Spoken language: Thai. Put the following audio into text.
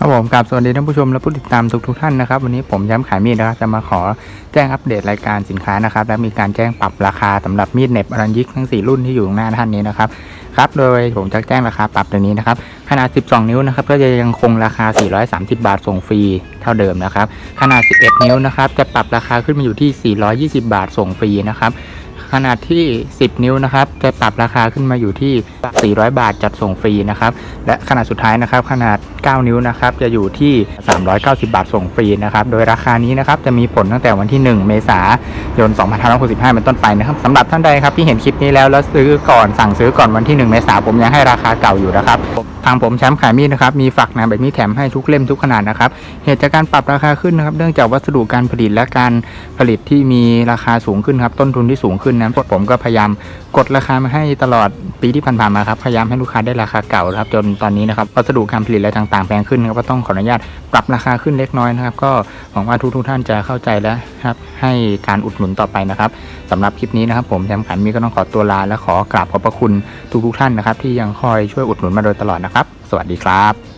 ครับผมกับสวัสดีท่านผู้ชมและผู้ติดตามทุกทท่านนะครับวันนี้ผมย้ำขายมีดนะครับจะมาขอแจ้งอัปเดตรายการสินค้านะครับและมีการแจ้งปรับราคาสำหรับมีดเน็บอรัญยิกทั้ง 4 รุ่นที่อยู่ข้างหน้าท่านนี้นะครับครับโดยผมจะแจ้งราคาปรับตัวนี้นะครับขนาด 12 นิ้วนะครับก็จะยังคงราคา 430 บาทส่งฟรีเท่าเดิมนะครับขนาด 11 นิ้วนะครับจะปรับราคาขึ้นมาอยู่ที่ 420 บาทส่งฟรีนะครับ ขนาดที่ 10 นิ้วนะครับ จะปรับราคาขึ้นมาอยู่ที่ 400 บาทจัดส่งฟรีนะครับ และขนาดสุดท้ายนะครับ ขนาด 9 นิ้วนะครับ จะอยู่ที่ 390 บาทส่งฟรีนะครับ โดยราคานี้นะครับ จะมีผลตั้งแต่วันที่ 1 เมษายน 2565 เป็นต้นไปนะครับสำหรับท่านใดครับที่เห็นคลิปนี้แล้วแล้วซื้อก่อนสั่งซื้อก่อนวันที่ 1 เมษายนผมยังให้ราคาเก่าอยู่นะครับางผมแชมป์ขายมีดนะครับมีฝักหนาแบบนี้แถมให้ทุกเล่มทุกขนาดนะครับเหตุจากการปรับราคาขึ้นนะครับเนื่องจากวัสดุการผลิตและการผลิตที่มีราคาสูงขึ้นครับต้นทุนที่สูงขึ้นนะผมก็พยายามกดราคามาให้ตลอดปีที่ผ่านๆมาครับพยายามให้ลูกค้าได้ราคาเก่าครับจนตอนนี้นะครับวัสดุการผลิตอะไรต่างๆแพงขึ้นครับก็ต้องขออนุญาตปรับราคาขึ้นเล็กน้อยนะครับก็หวังว่าทุกๆท่านจะเข้าใจและครับให้การอุดหนุนต่อไปนะครับสำหรับคลิปนี้นะครับ ผมแชมป์ขันมีก็ต้องขอตัวลาและขอกราบขอบพระคุณทุกๆท่านนะครับ ที่ยังคอยช่วยอุดหนุนมาโดยตลอดนะครับ สวัสดีครับ